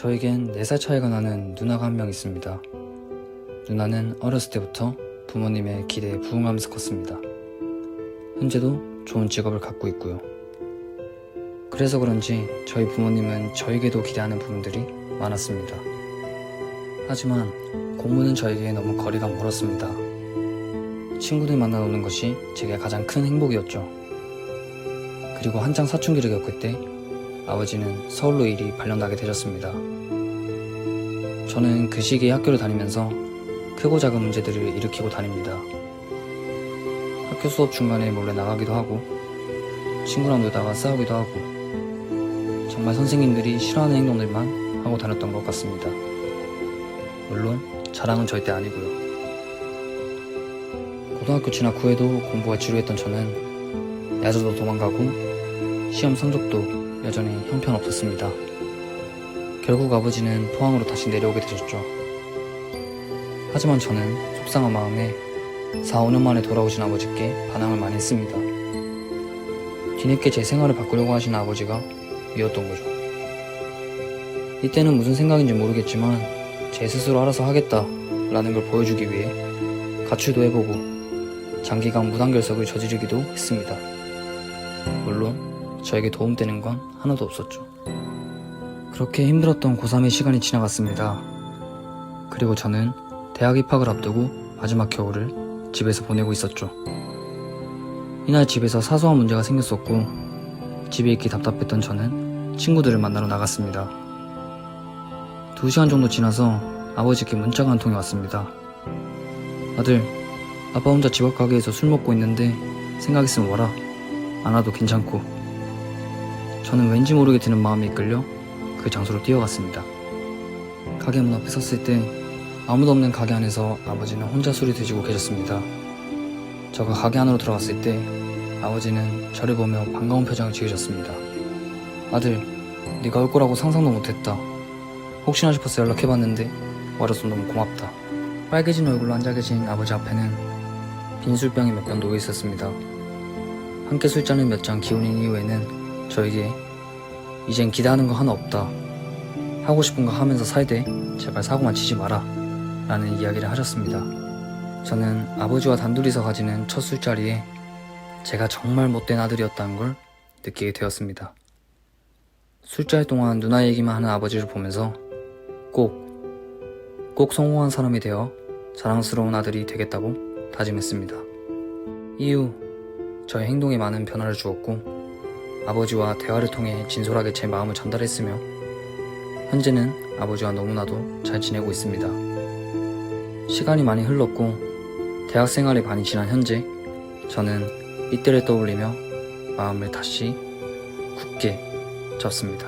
저에겐 4살 차이가 나는 누나가 한 명 있습니다. 누나는 어렸을 때부터 부모님의 기대에 부응하면서 컸습니다. 현재도 좋은 직업을 갖고 있고요. 그래서 그런지 저희 부모님은 저에게도 기대하는 부분들이 많았습니다. 하지만 공부는 저에게 너무 거리가 멀었습니다. 친구들 만나 노는 것이 제게 가장 큰 행복이었죠. 그리고 한창 사춘기를 겪을 때 아버지는 서울로 일이 발령나게 되셨습니다. 저는 그 시기에 학교를 다니면서 크고 작은 문제들을 일으키고 다닙니다. 학교 수업 중간에 몰래 나가기도 하고 친구랑 놀다가 싸우기도 하고 정말 선생님들이 싫어하는 행동들만 하고 다녔던 것 같습니다. 물론 자랑은 절대 아니고요. 고등학교 진학 후에도 공부가 지루했던 저는 야자도 도망가고 시험 성적도 여전히 형편없었습니다. 결국 아버지는 포항으로 다시 내려오게 되셨죠. 하지만 저는 속상한 마음에 4, 5년 만에 돌아오신 아버지께 반항을 많이 했습니다. 뒤늦게 제 생활을 바꾸려고 하시는 아버지가 미웠던 거죠. 이때는 무슨 생각인지 모르겠지만 제 스스로 알아서 하겠다라는 걸 보여주기 위해 가출도 해보고 장기간 무단결석을 저지르기도 했습니다. 물론 저에게 도움되는 건 하나도 없었죠. 그렇게 힘들었던 고3의 시간이 지나갔습니다. 그리고 저는 대학 입학을 앞두고 마지막 겨울을 집에서 보내고 있었죠. 이날 집에서 사소한 문제가 생겼었고 집에 있기 답답했던 저는 친구들을 만나러 나갔습니다. 두 시간 정도 지나서 아버지께 문자가 한 통이 왔습니다. 아들, 아빠 혼자 집 앞 가게에서 술 먹고 있는데 생각 있으면 와라. 안 와도 괜찮고. 저는 왠지 모르게 드는 마음이 이끌려 그 장소로 뛰어갔습니다. 가게 문 앞에 섰을 때 아무도 없는 가게 안에서 아버지는 혼자 술을 드시고 계셨습니다. 저가 가게 안으로 들어갔을 때 아버지는 저를 보며 반가운 표정을 지으셨습니다. 아들, 네가 올 거라고 상상도 못했다. 혹시나 싶어서 연락해봤는데 와줘서 너무 고맙다. 빨개진 얼굴로 앉아 계신 아버지 앞에는 빈 술병이 몇 병 놓여 있었습니다. 함께 술잔을 몇 잔 기울인 이후에는 저에게 이젠 기대하는 거 하나 없다. 하고 싶은 거 하면서 살되 제발 사고만 치지 마라. 라는 이야기를 하셨습니다. 저는 아버지와 단둘이서 가지는 첫 술자리에 제가 정말 못된 아들이었다는 걸 느끼게 되었습니다. 술자리 동안 누나 얘기만 하는 아버지를 보면서 꼭, 꼭 성공한 사람이 되어 자랑스러운 아들이 되겠다고 다짐했습니다. 이후 저의 행동에 많은 변화를 주었고 아버지와 대화를 통해 진솔하게 제 마음을 전달했으며 현재는 아버지와 너무나도 잘 지내고 있습니다. 시간이 많이 흘렀고 대학 생활이 많이 지난 현재 저는 이때를 떠올리며 마음을 다시 굳게 잡습니다.